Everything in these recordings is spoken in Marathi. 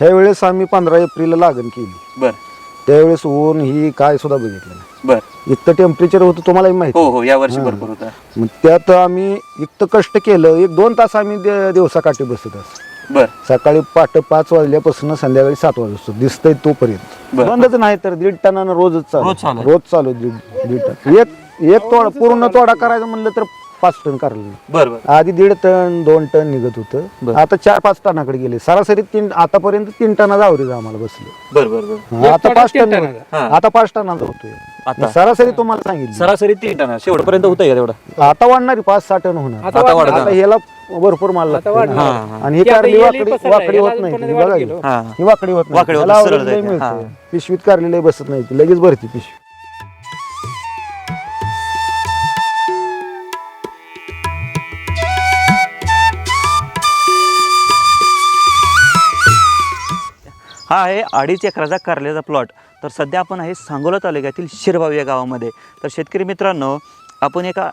ह्या वेळेस आम्ही पंधरा एप्रिलला लागण केली. बर. त्यावेळेस ऊन ही काय सुद्धा बघितलं नाही. बर. इतकं टेम्परेचर होतं तुम्हाला माहिती. हो हो या वर्षी. भरपूर होता. मग त्यात आम्ही इतकं कष्ट केलं एक दोन तास आम्ही दि- दिवसाकाठी बसत असतो. बर. सकाळी पहाटे पाच वाजल्यापासून संध्याकाळी सात वाजता दिसतंय तोपर्यंत. बरं. बंदच नाही तर दीड टनानं रोजच चालू. रोज चालू. आहे. रोज चालू दीड दीड टन. एक एक तोडा पूर्ण तोडा करायचा म्हणलं तर पाच टन करायला बर बर. आधी दीड टन दोन टन निघत होतं. आता चार पाच टनाकडे गेले. सरासरी तीन आतापर्यंत तीन टनाचा आवरेज आम्हाला बसले. बर बर बर. आता पाच टन हा. आता पाच टनाचा होतोय. आता? सरासरी तुम्हाला सांगितलं. सरासरी तीन टन. शेवटपर्यंत होतंय का तेवढं? आता वाढणारी पाच सहा टन होणार. आता वाढणार. आता ह्याला भरपूर माल लागतो. हा, हा. आणि ही ती आता कारली येली वाकडी पसरली, वाकडी याला होत नाही ती बघा. ही. हा. ही वाकडी होत नाही. होत त्याला सरळ आवरेज जायचं. हा. पिशवीत कारली बसत नाही ती. लगेच भरती पिशवी. हा आहे अडीच एकराचा कारल्याचा प्लॉट. तर सध्या आपण आहे सांगोला तालुक्यातील शिरभाव या गावामध्ये. तर शेतकरी मित्रांनो आपण एका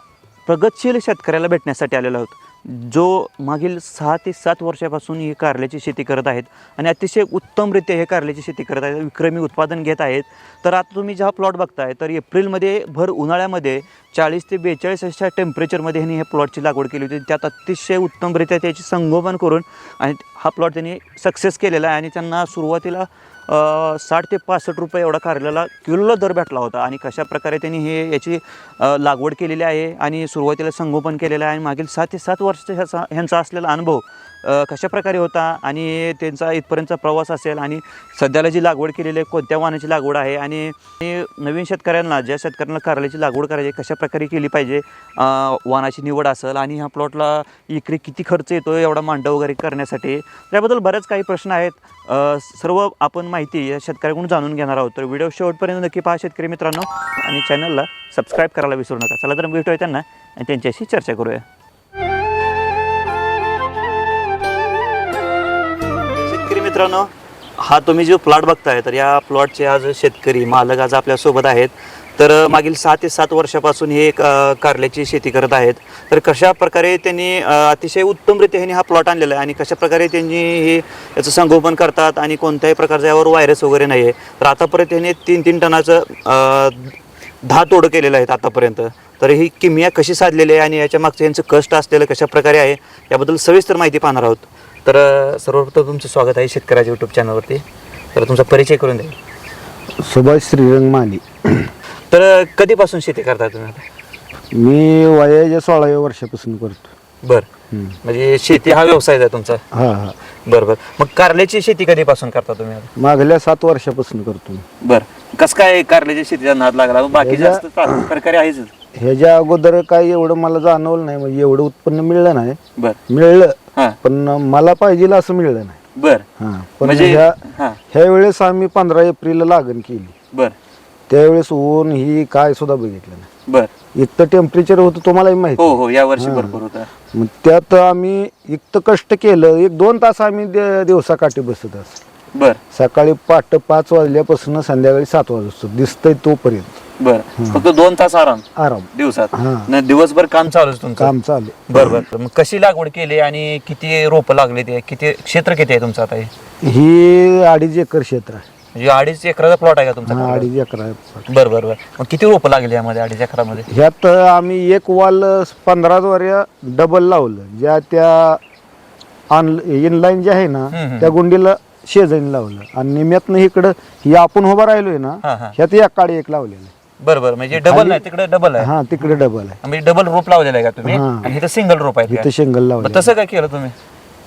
प्रगतशील शेतकऱ्याला भेटण्यासाठी आलेलो आहोत. जो मागील सहा ते सात वर्षापासून ही कारल्याची शेती करत आहेत आणि अतिशय उत्तमरित्या हे कारल्याची शेती करत आहेत विक्रमी उत्पादन घेत आहेत. तर आता तुम्ही जेव्हा प्लॉट बघताय तर एप्रिलमध्ये भर उन्हाळ्यामध्ये चाळीस ते बेचाळीस अशा टेम्परेचरमध्ये ह्यांनी ह्या प्लॉटची लागवड केली होती. त्यात अतिशय उत्तमरित्या त्याची संगोपन करून आणि हा प्लॉट त्यांनी सक्सेस केलेला आहे आणि त्यांना सुरुवातीला साठ ते पासष्ट रुपये एवढा कारल्याला किलोला दर भेटला होता. आणि कशा प्रकारे त्यांनी हे याची लागवड केलेली आहे आणि सुरुवातीला संगोपन केलेलं आहे आणि मागील सात ते सात वर्षाचा ह्याचा ह्यांचा असलेला अनुभव कशा प्रकारे होता आणि त्यांचा इथपर्यंतचा प्रवास असेल आणि सध्याला जी लागवड केलेली आहे कोणत्या वाहनाची लागवड आहे आणि नवीन शेतकऱ्यांना ज्या शेतकऱ्यांना कारल्याची लागवड करायची आहे, कशा प्रकारे केली पाहिजे वाहनाची निवड असेल आणि ह्या प्लॉटला इकडे किती खर्च येतो एवढा मांडव वगैरे करण्यासाठी त्याबद्दल बरेच काही प्रश्न आहेत. सर्व आपण माहिती या शेतकऱ्याकडून जाणून घेणार आहोत. तर व्हिडिओ शेवटपर्यंत नक्की पहा शेतकरी मित्रांनो आणि चॅनलला सबस्क्राईब करायला विसरू नका. चला तर भेटूया त्यांना आणि त्यांच्याशी चर्चा करूया. शेतकरी मित्रांनो हा तुम्ही जो प्लॉट बघताय तर या प्लॉटचे आज शेतकरी मालक आज आपल्यासोबत आहेत. तर मागील सहा ते सात वर्षापासून हे एक, कारल्याची शेती करत आहेत. तर कशा प्रकारे त्यांनी अतिशय उत्तमरित्या ह्यांनी हा प्लॉट आणलेला आहे आणि कशा प्रकारे त्यांनी हे याचं संगोपन करतात आणि कोणत्याही प्रकारचा यावर व्हायरस वगैरे नाही आहे तर आतापर्यंत त्यांनी तीन तीन टनाचं दहा तोडं केलेलं आहेत आतापर्यंत. तर ही किमिया कशी साधलेली आहे आणि याच्या मागचं यांचं कष्ट असलेलं कशा प्रकारे आहे याबद्दल सविस्तर माहिती पाहणार आहोत. तर सर्वप्रथम तुमचं स्वागत आहे शेतकऱ्याच्या यूट्यूब चॅनलवरती तर तुमचा परिचय करून द्या. सुभाष श्रीरंग माली तर कधीपासून शेती करता तुम्ही आता? मी वयाच्या सोळाव्या वर्षापासून करतो. बरं. हम्म. म्हणजे शेती हा व्यवसाय आहे तुमचा? हा हा. बरं बरं. मग कारल्याची शेती कधीपासून करता तुम्ही आता? मागल्या सात वर्षापासून करतो मी. बरं. कसं काय कारल्याच्या शेतीचा नाद लागला? बाकी ह्याच्या- जास्त प्रकारे आहेच. ह्याच्या अगोदर काही एवढं मला जाणवलं नाही. म्हणजे एवढं उत्पन्न मिळलं नाही. बरं. मिळलं. हां. पण मला पाहिजे असं मिळलं नाही. बरं. हा. पण म्हणजे ह्या हां. ह्या वेळेस आम्ही पंधरा एप्रिलला लागण केली. बरं. त्यावेळेस ऊन ही काय सुद्धा बघितलं नाही. बरं. इतकं टेम्परेचर होतं तुम्हाला माहिती हो हो या वर्षी हां. भरपूर होता. मग त्यात आम्ही इतकं कष्ट केलं एक दोन तास आम्ही दि- दिवसाकाठी बसत असतो. बरं. सकाळी पहाटे पाच वाजल्यापासून संध्याकाळी सात वाजता दिसतंय तोपर्यंत. बरं. फक्त दोन तास आराम आराम. दिवसात. हां. न दिवसभर काम चालूच तुमचं? काम चालू. बरं बरं. मग कशी लागवड केली आणि किती रोपं लागले ते किती क्षेत्र किती आहे तुमचं आता हे? ही अडीच एकर क्षेत्र आहे. म्हणजे अडीच एकराचा प्लॉट आहे का तुमचा? हा अडीच एकर बरं बरं बरं. मग किती रोपं लागली यामध्ये अडीच एकरामध्ये? ह्यात आम्ही एक वाल पंधराद्वारे डबल लावलं. ज्या त्या इनलाईन जे आहे ना हम्म, हम्म. त्या गुंडीला शेजारी लावलं. आणि निम्यातनं इकडं ही आपण उभं राहिलोय ना हां हां. ह्यात एक काळी एक लावलेलं आहे. बरं बरं. म्हणजे डबल नाही तिकडे डबल आहे. हा तिकडे डबल आहे. म्हणजे डबल रोप लावलेलं आहे का तुम्ही? हां. आणि इथं सिंगल रोप आहे इथं शेंगल लावलं तसं काय केलं तुम्ही?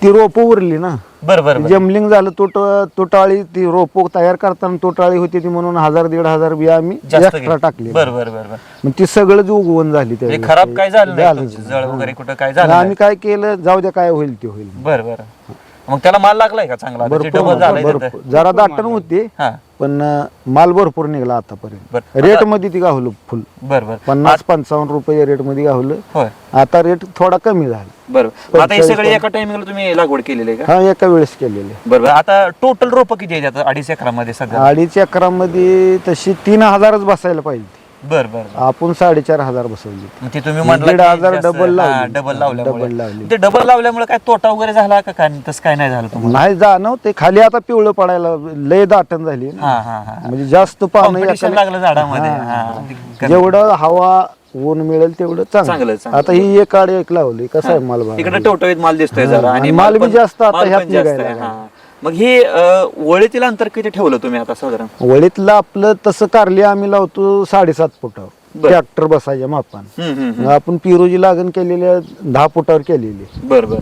ती रोपं उरली ना बरं बरं बरं जमलिंग झालं तुट तुटाळी ती रोपं तयार करताना तुटाळी होती ती म्हणून हजार दीड हजार बिया आम्ही जास्त एक्स्ट्रा. टाकली बरं बरं बरं बरं मग ती सगळं उगवून झाली म्हणजे त्यावेळी. खराब काय झालं नाही झालं तुमची नाही. जळ वगैरे कुठं काय झालं आम्ही? काय केलं जाऊ द्या काय होईल ते होईल बरं बरं मग त्याला माल लागलाय का चांगला? भरपूर झालाय? जरा दाटण होते हां. पण अं, माल भरपूर निघाला आतापर्यंत. बरं रेटमध्ये ती गावलं फुल. बरं बरं. पन्नास पंचावन्न रुपये रेटमध्ये गावलं होय. आता रेट थोडा कमी झाला. बरं आता हे सगळे एका टायमिंगला तुम्ही लागवड केलेली आहे का? हा एका वेळेस केलेले बरं बरं. आता टोटल रोप किती आहेत आता? अडीच एकरामध्ये सगळं अडीच एकरामध्ये तशी तीन हजारच बसायला पाहिजे. बर बर आपण साडेचार हजार बसवली ते तुम्ही दीड म्हटलं हजार डबल लावली. डबल डबल लावल्यामुळे लावली. ते डबल लावल्यामुळे काय तोटा वगैरे झाला का काय तसं काय नाही झालं तुम्हाला नाही जाणव ते खाली आता पिवळं पडायला लय दाटण झाली ना. हा हा हा म्हणजे जास्त पानं एकाला- लागलं झाडामध्ये हा. हा. ते- जेवढं हवा ऊन मिळेल तेवढं चांगलं, चांगलं चांगलं. आता ही एक आड एक लावली कसं आहे माल बघा. इकडे टवटवीत माल दिसतोय हा, जरा आणि आणि माल बी पण- जास्त आता माल पण ह्यात जास्त निघायला आहे, लागला. हा. मग हे अं, वळीतील अंतर किती ठेवलं तुम्ही आता साधारण? वळीतलं आपलं तसं कारली आम्ही लावतो साडेसात फुटावर बरं. ट्रॅक्टर बसायच्या मापान. हम्म, हम्म, हम्म. आपण पिरोजी लागण केलेली आहे, दहा फुटावर केलेली बर बर.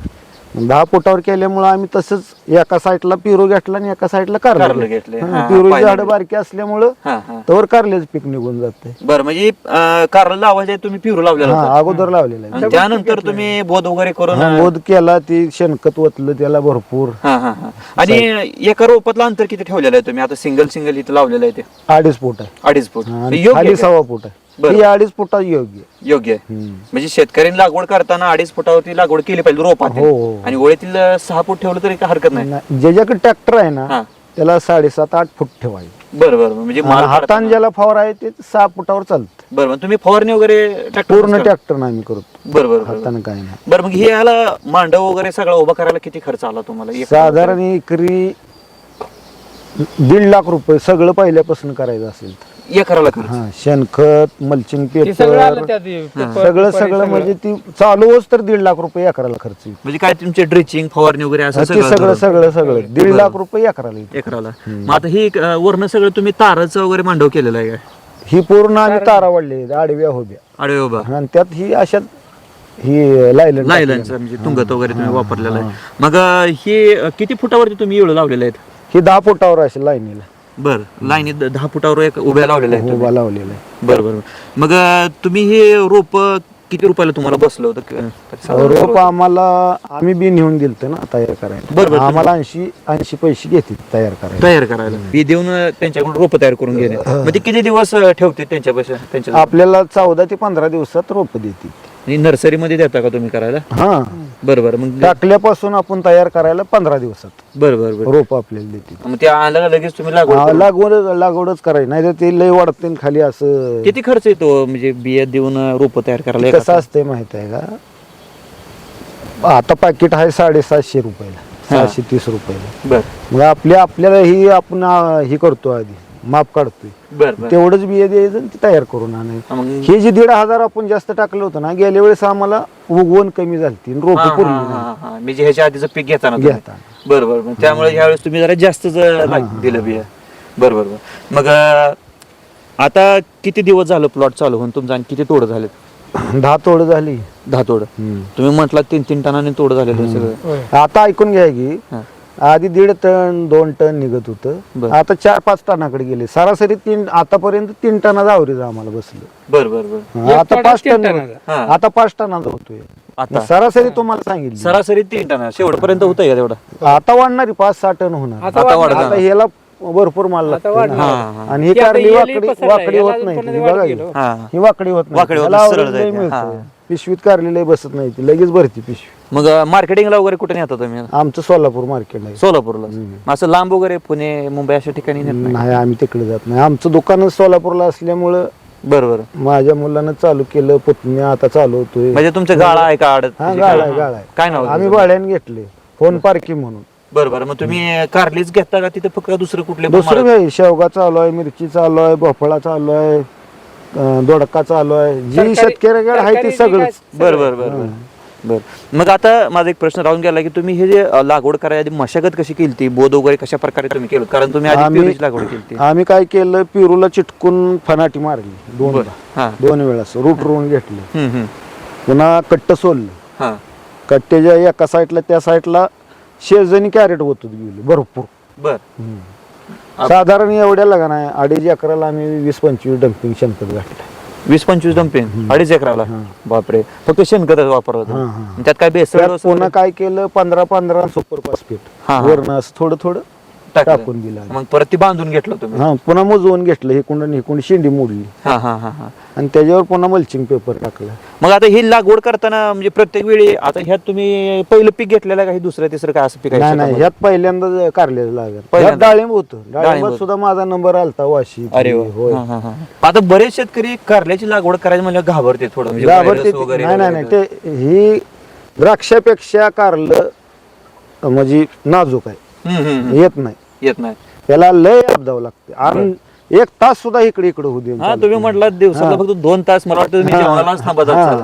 दहा फुटावर केल्यामुळे आम्ही तसंच एका साईडला पिरो घेतला आणि एका साईडला कारलं कारलं घेतलंय. घेतलं. हा, पिरोची पाहिलं. झाडं बारकी असल्यामुळं हा हा तवर कारल्याचं पीक निघून जाते बर म्हणजे अं, कारलं लावायचे तुम्ही पिरू लावलेलं हा होतं. अगोदर लावलेलं आहे आणि त्यानंतर तुम्ही बोध वगैरे करून हा, बोध केला ती शेणखत वतलं त्याला भरपूर हा हा हा आणि एका रोपातलं अंतर किती ठेवलेलं आहे तुम्ही आता सिंगल सिंगल इथं लावलेलं आहे ते अडीच फूट आहे अडीच फूट आणि योग्य खाली आहे का? सव्वा फूट आहे बरं. ही अडीच फुटा योग्य. योग्य आहे हम्म. म्हणजे शेतकऱ्यांनी लागवड करताना अडीच फुटावरती लागवड केली पाहिजे रोपात हो, हो. आणि ओळीतील सहा फूट ठेवलं तरी काय हरकत नाही नाही, ज्याच्याकडे ट्रॅक्टर आहे हा. ना त्याला साडेसात आठ फूट ठेवायचे बरं बरं म्हणजे माल आणि हातान ज्याला फवार आहे ते सहा फुटावर चालत बरं बरं तुम्ही फवारणी वगैरे पूर्ण ट्रॅक्टर आम्ही करतो बरं बरं बरं हाताने काय नाही बरं मग हे याला मांडव वगैरे सगळं उभा करायला किती खर्च आला तुम्हाला एक- साधारण एकरी दीड लाख रुपये सगळं पहिल्यापासून करायचं असेल तर. एकराला खर्च. हा शेणखत मल्चिंग ते सगळं आलं पेपर त्यात हे, पेपर- सगळं पेपर हे सगळं. म्हणजे ती चालू होच तर दीड लाख रुपये एकराला खर्च येईल. म्हणजे काय तुमचे ड्रिचिंग फवारणी वगैरे असं ते सगळं धरून? सगळं सगळं. दीड लाख रुपये एकराला येईल. एकराला मग आता ही अं, वरनं सगळं तुम्ही ताराचं वगैरे मांडव केलेलं आहे काय ही पूर्ण आम्ही तारा वाढली आडव्या अरे बाबा आणि त्यात ही अशा ही लायलन लायलनचं म्हणजे तुंगत वगैरे तुम्ही वापरलेलं आहे. मग अं, हे अं, किती फुटावरती तुम्ही एवढं लावलेलं आहेत? ही दहा फुटावर असेल लाईनीला बर लाईनीत दहा फुटावर एक उभ्या लावलेल्या आहेत उभा लावलेला आहे बरं बरं मग अं, तुम्ही हे रोप किती रुपयाला तुम्हाला बसलं होतं? क- तरी साधारण? रोप आम्हाला आम्ही बी नेऊन दिलत ना तयार करायला. बरं, बरं. आम्हाला ऐंशी ऐंशी पैसे घेतील तयार करायला. तयार करायला. बी देऊन अं, त्यांच्याकडून रोप तयार करून घेणे. मग ते किती दिवस अं, ठेवते त्यांच्यापाशी त्यांच्या आपल्याला चौदा ते पंधरा दिवसात रोप देतील. आणि नर्सरीमध्ये देता का तुम्ही करायला? हा. बरं बरं मग टाकल्यापासून आपण तयार करायला पंधरा दिवसात. बरं बरं बरं. रोप आपल्याला देतील. मग ते आलं का लगेच तुम्ही लागवड लागवडच करायची. नाही तर ते लय वाढते खाली असं. किती खर्च येतो म्हणजे बिया देऊन रोप तयार करायला एका- कसं असतंय माहीत आहे का? आता पाकिट आहे साडेसातशे रुपयाला सहाशे तीस रुपयाला. बर. मग आपल्या आपल्याला ही आपण आ, ही करतो आधी. माप काढतोय बर बर तेवढंच बिये द्यायचं आणि ते तयार करून आणायचं हा, मग हे जे दीड हजार आपण जास्त टाकलं होतं ना गेल्या वेळेस आम्हाला उगवण कमी झाली रोप हा, हा, पुरली हा. हा, हा. म्हणजे ह्याच्या आधीचं पीक घेताना तुम्ही. घेताना. बरं बरं बरं. त्यामुळे ह्यावेळेस तुम्ही जरा जास्तच दिलं बिया बरं बरं बरं मग अं, आता किती दिवस झालं प्लॉट चालू होऊन तुमचं आणि किती तोड झाले दहा तोड झाली दहा तोड तुम्ही म्हटलं तीन तीन टनाने तोड झालेलं सगळं. आता ऐकून घ्या की हा. आधी दीड टन दोन टन निघत होतं बरं. आता चार पाच टनाकडे गेले सरासरी तीन आतापर्यंत तीन टनाचं आवरेज आम्हाला बसलं बरं बरं बरं एक आता पाच तीन टन टनाचा. हा. आता पाच टनाचा होतोय आता सरासरी तुम्हाला सांगितलं सरासरी तीन टन शेवटपर्यंत होतंय का तेवढं आता वाढणारी पाच सहा टन होणार आता आता वाढणार. आता ह्याला भरपूर माल आता लागतो वाढणार. हा, हा. आणि ही ती आता कारली वाकडी. वाकडी याला होत नाही वाढ बघा गेलो. हा ही वाकडी होत नाही वाकडी होत त्याला नाही, आवरेज सरळ लय जायचं. मिळतं. हा. पिशवीत कारली लय बसत नाही ती लगेच भरती पिशवी मग मार्केटिंगला वगैरे कुठे नेता तुम्ही? आमचं सोलापूर मार्केट आहे. सोलापूरला? असं लांब वगैरे पुणे मुंबई अशा ठिकाणी नेत नाही? नाही आम्ही तिकडे जात नाही. आमचं दुकानच सोलापूरला असल्यामुळं बरं बरं माझ्या मुलानं चालू केलं पुतण्या आता चालू होतोय. म्हणजे तुमचं गाळा आहे का आडत हा गाळ आहे गाळ आहे. काय नाव आम्ही? भाड्याने घेतले फोन पार्किंग म्हणून. बरं बरं मग तुम्ही कारलीच घेता का तिथे फक्त दुसरं कुठले पण दुसरं माल- काही शेवगा चालू आहे मिरची चालू आहे भोपळा चालू आहे अं, दोडका चालू आहे. जी शेतकऱ्याकडे आहे ते जी सगळंच. काय- बरं. मग आता माझा एक प्रश्न राहून गेला की तुम्ही हे जे लागवड करायला आधी मशागत कशी केली ती? बोध वगैरे कशा प्रकारे तुम्ही केलं? कारण तुम्ही आधी आम्ही- पेरूची लागवड केली आम्ही काय केलं पिरूला चिटकून फनाटी मारली दोन हा. दोन वेळा रूट रोवून घेतलं. पुन्हा कट्ट सोललं हा. कट्ट्याच्या एका साईडला त्या साईडला शेजणी कॅरेट होत गेली भरपूर. बर. साधारण एवढ्या लगा नाही अडीच अकराला आम्ही वीस पंचवीस डम्पिंग शेणखत घातलं. वीस पंचवीस डंपिंग अडीच एकराला बापरे फक्त शेणखतच वापरलं होतं. हा. त्यात काय बेसळ पुन्हा काय केलं पंधरा पंधरा सुपर फास्फेट हा. वरण असं थोडं थोडं. टाकून दिलं. मग परत ती बांधून घेतलं तुम्ही हा पुन्हा मोजवून घेतलं हे कुंड हे कुंड शेंडी मोडली हा हा हा हा आणि त्याच्यावर पुन्हा मल्चिंग पेपर टाकला मग आता ही लागवड करताना म्हणजे प्रत्येक वेळी आता ह्यात तुम्ही पहिलं पीक घेतलेलं आहे का हे दुसरं तिसरं काय असं पीक आहे नाही नाही? ह्यात पहिल्यांदा कारलेलं लागत ह्यात पहिल्यांदा? डाळिंब होतं डाळिंब डाळिंबात. सुद्धा माझा नंबर आलता वाशी अरे वा. होय हा, हा, हा. आता बरेच शेतकरी कारल्याची लागवड करायला म्हणजे घाबरते थोडं म्हणजे घाबरते virus ते- वगैरे नाही नाही. ते ही द्राक्षापेक्षा कारलं म्हणजे नाजूक आहे हम्म, हम्म, हम्म. येत नाही येत नाही त्याला लय अपदावं लागते आणि एक तास सुद्धा इकडे इकडे होऊ देऊन हा तुम्ही. म्हटलं दिवसाला. फक्त दोन तास मला वाटतं तुम्ही. जेवणालाच थांबत. असाल.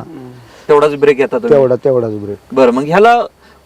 तेवढाच ब्रेक येतात. तेवढा तेवढाच ब्रेक बरं मग ह्याला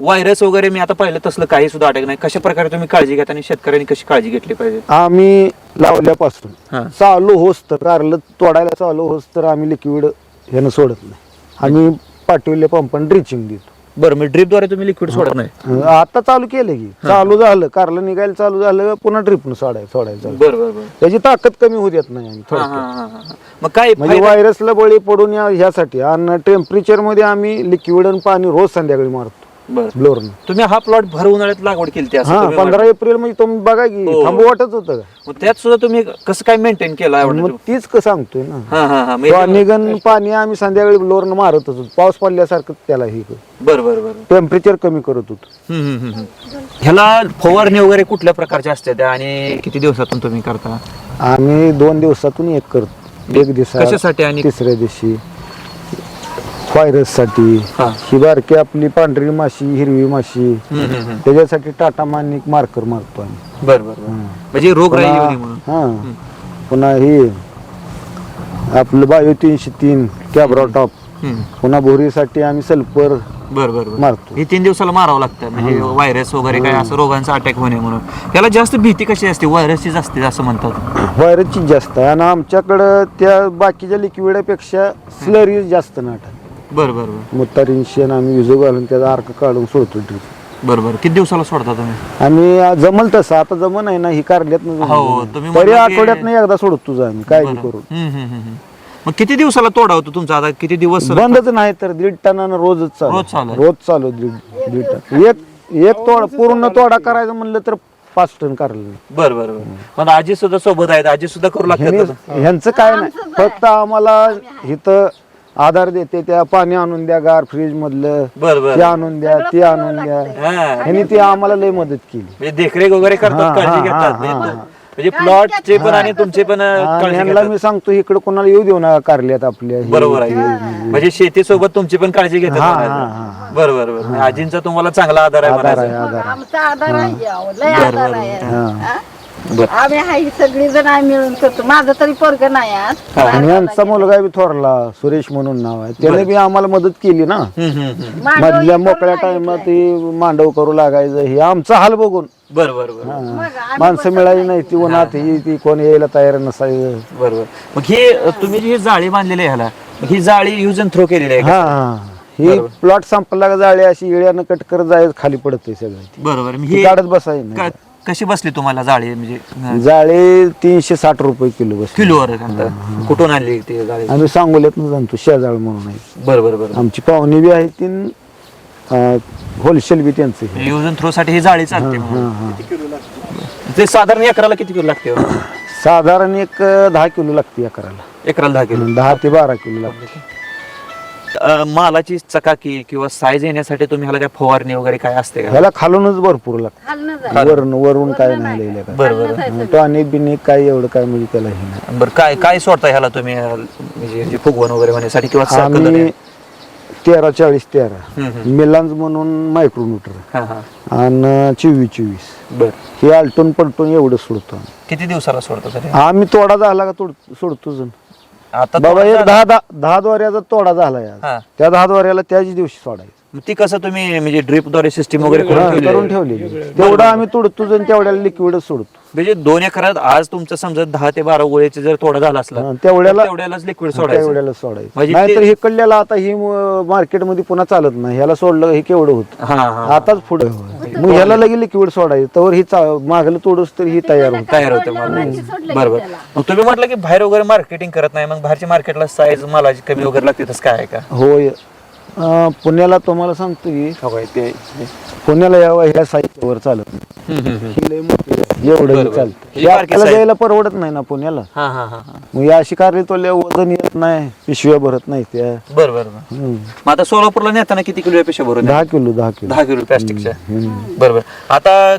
व्हायरस वगैरे मी आता पाहिलं तसलं काही सुद्धा अटक नाही कशा प्रकारे तुम्ही काळजी घेता आणि शेतकऱ्यांनी कशी काळजी घेतली पाहिजे आम्ही लावल्यापासून हा. चालू होस तर कारलं तोडायला चालू होस तर आम्ही लिक्विड ह्यानं सोडत नाही आम्ही पाठवले पंपाने ड्रिचिंग देतो बरं मी ड्रिपद्वारे तुम्ही लिक्विड सोडत नाही? आता चालू केलं की. चालू झालं कारलं निघायला चालू झालं पुन्हा ड्रिपनं सोडायला सोडायला चालू. बरं बरं बरं. त्याची ताकद कमी होऊ देत नाही आम्ही हा, थोडक्यात. हा, हा, हा. मग काय म्हणजे फायदा- व्हायरसला बळी पडून या- ह्यासाठी. आणि टेम्परेचरमध्ये आम्ही लिक्विड आणि पाणी रोज संध्याकाळी मारतो. बरं. ब्लोअरनं तुम्ही हा प्लॉट भर उन्हाळ्यात लागवड केली असं हा तुम्ही पंधरा एप्रिलमध्ये तुम्ही बघा की हो. थांबू वाटत होतं. का मग त्यात सुद्धा तुम्ही कसं काय मेंटेन केलं एवढं मग तीच का सांगतोय ना. हा हा हा तो म्हणजे- निघन पाणी आम्ही संध्याकाळी ब्लोअरनं मारत होतो. पाऊस पडल्यासारखं त्याला हे बरं बरं बरं. टेम्परेचर कमी करत होतो. हम्म, हम्म, हम्म, हम्म. ह्याला फवारणी वगैरे कुठल्या प्रकारच्या असते? त्या आणि किती दिवसातून तुम्ही करता? आम्ही दोन दिवसातून एक करतो. एक दिवसा कशासाठी आणि तिसऱ्या दिवशी. व्हायरससाठी हा. ही बारकी आपली पांढरी माशी हिरवी माशी. हम्म, हम्म, हम्म. त्याच्यासाठी टाटा मानिक मार्कर मारतो आम्ही बरं बरं बरं. म्हणजे रोग राहील म्हणून. हा. पुन्हा ही आपलं बायो तीनशे तीन कॅब्रा टॉप. हम्म. पुन्हा भोरीसाठी आम्ही सल्फर बरं बरं बरं. मारतो हे तीन दिवसाला मारावं लागतं. म्हणजे व्हायरस वगैरे काय असं रोगांचा अटॅक होणे म्हणून. त्याला जास्त भीती कशी असते? व्हायरसचीच असते असं म्हणतात. व्हायरसची जास्त. आहे आणि आमच्याकडं त्या बाकीच्या लिक्विडपेक्षा स्लरी जास्त नाट आहे बरं बरं बरं. मुतारीन शेण आम्ही विजू घालून त्याचा अर्क काढून सोडतो ड्रीप बरं बरं. किती दिवसाला सोडता तुम्ही? आणि आ, जमल तसं आता जमन आहे ना ही कारल्यात हो, तुम्ही तरी म्हणला की- आठवड्यात नाही एकदा सोडत तुझं आम्ही काय बरं. करून हम्म, हम्म, हम्म, हम्म. मग किती दिवसाला तोडा होतो तुमचा? आता किती दिवस बंदच नाही तर दीड टनानं रोजच चालू रोज चालू आहे. रोज चालू दीड दीड टन. एक एक तोडा पूर्ण तोडा करायचं म्हणलं तर पाच टन कारलं. बरं बरं बरं. मग आजी सुद्धा सोबत आहेत आजी सुद्धा करू लागतात? ह्यांचं काय नाही. फक्त आम्हाला इथं आधार देते त्या पाणी आणून द्या गार फ्रीज मधलं. बरं बरं. ते आणून द्या ते आणून द्या. हा. ह्यांनी ते आम्हाला लय मदत केली. म्हणजे देखरेख वगैरे करतात काळजी घेतात हा, म्हणजे प्लॉटचे पण आणि तुमचे पण आणि काळजी ह्यांना घेतात. मी सांगतो इकडे कोणाला येऊ देऊ नका कारल्यात आपल्या. हे- बरोबर आहे. म्हणजे शेतीसोबत तुमची पण काळजी घेतात हा, म्हणायचं. हा, हा, बरं बरं बरं. आजींचा तुम्हाला चांगला आधार आहे आधार आहे म्हणायचं. आधार आहे. आमचा आधार आहे अहो, लय आधार आहे. हा. हा? बरं. आम्ही हाय सगळी जण आम्ही मिळून करतो. माझं तरी पोरग नाही आज. आणि यांचा मुलगा बी थोरला सुरेश म्हणून नाव आहे. त्याने बी आम्हाला मदत केली ना. हम्म, हम्म, हम्म. मांडव मधल्या मोकळ्या ती मांडव करू लागायचं हे आमचा हाल बघून. बरं हा. माणसं मिळाली नाही ती उन्हात ही ती कोण यायला तयार नसायचं. बरोबर मग हे अ, तुम्ही जी ही जाळी बांधलेली आहे ह्याला मग ही जाळी युज अँड थ्रो केलेली आहे का? हा हा. ही प्लॉट संपला का जाळी अशी इळ्यानं कट करत जायचं खाली पडते सगळं. बरोबर मग ती ही काढत बसायचं नाही. क- कशी बसली तुम्हाला जाळी? म्हणजे अ, जाळे तीनशे साठ रुपये किलो बस किलोवर म्हणतात. कुठून आणली ती जाळी? आम्ही सांगोल्यात जाणतो शेजाळ म्हणून आहे. बरं बरं बरं. आमची पाहुणी बी आहे ती होलसेल बी त्यांचं आहे. युज अँड थ्रो साठी ही जाळी चालते हा. हा. ते साधारण एकराला किती किलो लागते हो? साधारण एक अं, दहा किलो लागते एकराला एकराला दहा किलो. दहा ते बारा किलो लागते. अ, मालाची चकाकी किंवा साईज येण्यासाठी तुम्ही ह्याला काय फवारणी वगैरे काय असते का? ह्याला खालूनच भरपूर लागते. वरून वरून काय नाही लिहिलं काय बरं बरं. टॉनिक बिनिक काय एवढं काय म्हणजे त्याला हे नाही. बरं काय काय सोडता ह्याला तुम्ही? अ, म्हणजे जे फुगवण वगैरे होण्यासाठी किंवा आम्ही तेरा चाळीस तेरा. मिलांज म्हणून मायक्रोमीटर हा हा. आणि चोवीस चोवीस. बर. हे आलटून पलटून एवढं सोडतो आम्ही. किती दिवसाला सोडतो तरी? आम्ही तोडा झाला का तोड सोडतो जण आता बाबा एक दहा दहा दहा द्वाऱ्याचा तोडा झाला आज हा. त्या दहा द्वाऱ्याला त्याच दिवशी सोडायचं. मग ती कसं तुम्ही म्हणजे ड्रिपद्वारे सिस्टीम वगैरे करून ठेवली? करून ठेवलेली तेवढं आम्ही तोडतो जण तेवढ्याला लिक्विडच सोडतो. म्हणजे दोन एकरात आज तुमचं समजा दहा ते बारा गोळ्याचे जर तोडा झाला असला हा, तेवढ्याला तर तेवढ्यालाच लिक्विड सोडायचं. तेवढ्याला सोडायचं. म्हणजे नाहीतर ते- हे कल्ल्याला आता ही मार्केटमध्ये पुन्हा चालत नाही. ह्याला सोडलं हे केवढं होतं? हा हा आताच पुढे मग ह्याला लगे लिक्विड सोडायचं. तर ही मागलं तोडूस तर ही तयार होत. तयार होते. मला बरोबर. मग तुम्ही म्हटलं की बाहेर वगैरे मार्केटिंग करत नाही मग बाहेरच्या मार्केटला साईज मालाची कमी वगैरे लागते तसं काय आहे का? होय. अं, पुण्याला तुम्हाला सांगतो की हो काय ते पुण्याला यावं ह्या साहित्यावर चालत नाही. ही लय मोठी आहे. एवढं बरोबर. चालतं. ही बारकी आपल्याला size. द्यायला परवडत नाही ना पुण्याला. हा हा हा हा. मग या अशी कारली तोल्या वजन येत नाही पिशव्या भरत नाही त्या. बर बर बर. हम्म. मग आता सोलापूरला नेताना किती किलो पेशा भरून दहा किलो दहा किलो. दहा किलो प्लॅस्टिकच्या. बरोबर आता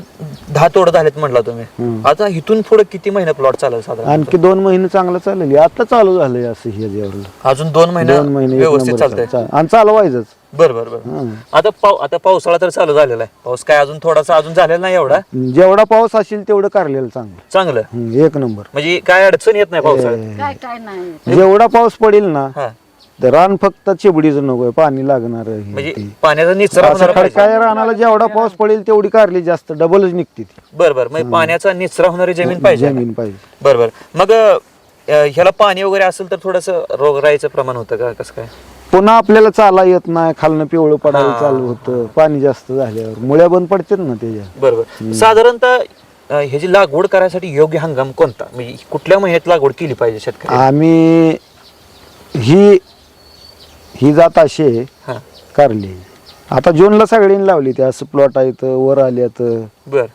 दहा तोड झालेत म्हटला तुम्ही. हम्म. आता इथून पुढे किती महिने प्लॉट चालेल साधारण आणखी दोन महिने चांगलं चालेल. आता चालू झालंय असं हे जेवढं. अजून दोन महिने दोन महिने एक व्यवस्थित नंबर चालतंय. चाल- आणि चालवायचंच बर बर बर. हं. आता पाव आता पावसाळा तर चालू झालेला आहे. पाऊस काय अजून थोडासा अजून झालेला नाही एवढा. जेवढा पाऊस असेल तेवढं कारलेलं चांगलं. चांगलं. हम्म, एक नंबर. म्हणजे काय अडचण येत नाही पावसाळ्यात? काय काय नाही जेवढा पाऊस पडेल ना हा. तर रान फक्त चिबडीचं नको पाणी लागणार म्हणजे. पाण्याचा निचरा असं होणारा पाहिजे काय रानाला जेवढा पाऊस पडेल तेवढी कारली जास्त डबलच निघते ती. बर बर. म्हणजे पाण्याचा निचरा होणारी जमीन पाहिजे. जमीन पाहिजे. बर बर. मग अं, ह्याला पाणी वगैरे असेल तर थोडस रोगराईचं प्रमाण होतं का? कसं काय? पुन्हा आपल्याला चाला येत नाही खालनं पिवळं पडायला हा. चालू होतं पाणी जास्त झाल्यावर. मुळ्या बंद पडतात ना त्याच्या. बरोबर. साधारणतः अं, ह्याची लागवड करायसाठी योग्य हंगाम कोणता? म्हणजे कुठल्या महिन्यात लागवड केली पाहिजे शेतकरी आम्ही ही ही जात अशी आहे हा. कारली. आता जूनला सगळ्यांनी लावली ते असं प्लॉट आहेत वर आल्यात. बर.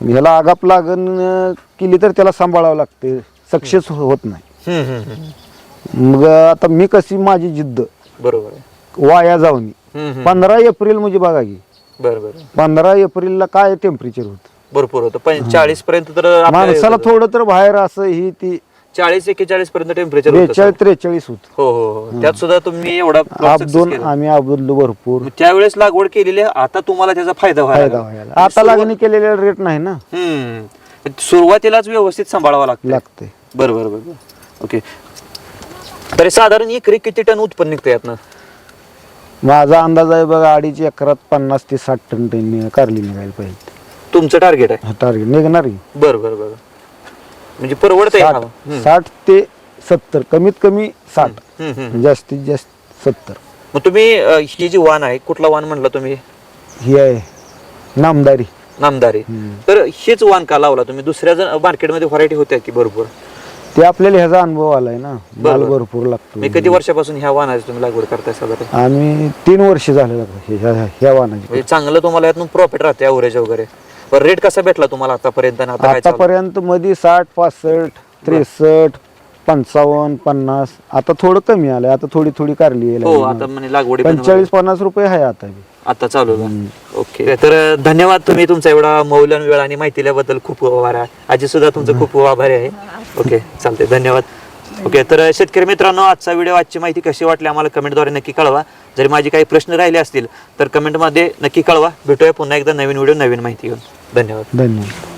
ह्याला आगाप लागण अं, केली तर त्याला सांभाळावं लागते. सक्सेस होत नाही. हम्म, हम्म, हम्म. मग आता मी कशी माझी जिद्द बरोबर आहे. वाया जाऊन हम्म, हम्म. पंधरा एप्रिल म्हणजे बघा की बरं बरं पंधरा एप्रिलला काय टेम्परेचर होत? भरपूर होतं. पण चाळीस पर्यंत तर आपल्या माणसाला. थोडं तर बाहेर असं ही ती चाळीस एक्केचाळीस पर्यंत टेम्परेचर होतं बेचाळीस त्रेचाळीस होत. हो हो हो. त्यात सुद्धा तुम्ही एवढा plot success केला. आम्ही अबदलो भरपूर. मग त्यावेळेस लागवड केलेली आहे, आता तुम्हाला त्याचा फायदा व्हायला फायदा लागला. व्हायला. आता लागणी केलेल्या रेट नाही ना. हम्म. सुरुवातीलाच व्यवस्थित सांभाळावं लागतं लागते बरं बरं बरं बरं. ओके तरी साधारण एकरी किती टन उत्पन्न निघतं यातनं? माझा अंदाज आहे बघा अडीच एकरात पन्नास ते साठ टन टन कारली निघायला पाहिजे. तुमचं टार्गेट आहे? हा टार्गेट निघणार की. बरं बरं बरं. म्हणजे परवडत साठ साठ ते सत्तर कमीत कमी साठ. जास्तीत जास्त सत्तर. मग तुम्ही अं, ही जी वाण आहे कुठला वाण म्हणला तुम्ही? ही आहे नामदारी. नामदारी. तर हेच वाण का लावला तुम्ही? दुसऱ्या जण मार्केटमध्ये व्हरायटी होत्या की भरपूर? ते आपल्याला ह्याचा अनुभव आलाय ना. माल. भरपूर लागतो. मी किती वर्षापासून ह्या वाहनाची तुम्ही लागवड करताय साधारण आम्ही तीन वर्ष झाले ह्या ह्या वाहनाची. म्हणजे चांगलं तुम्हाला यातून प्रॉफिट राहते ॲव्हरेज वगैरे. पण रेट कसा भेटला तुम्हाला आतापर्यंत आणि आता काय चालू? आतापर्यंत मध्ये साठ पासष्ट त्रेसष्ट पंचावन्न पन्नास आता थोडं कमी आलंय. आता थोडी थोडी कारली हो. आता म्हणजे लागवडी पण पंचेचाळीस पन्नास रुपये आहे आता बी. आता चालू आहे. ओके. तर धन्यवाद तुम्ही तुमचा एवढा मौल्यवान वेळ आणि माहिती दिल्याबद्दल खूप आभार आहे. आजी सुद्धा तुमचं खूप आभारी आहे. ओके चालते धन्यवाद. ओके तर शेतकरी मित्रांनो आजचा व्हिडिओ आजची माहिती कशी वाटली आम्हाला कमेंटद्वारे नक्की कळवा. जरी माझी काही प्रश्न राहिले असतील तर कमेंटमध्ये नक्की कळवा. भेटूया पुन्हा एकदा नवीन व्हिडिओ नवीन माहिती घेऊन. धन्यवाद. धन्यवाद.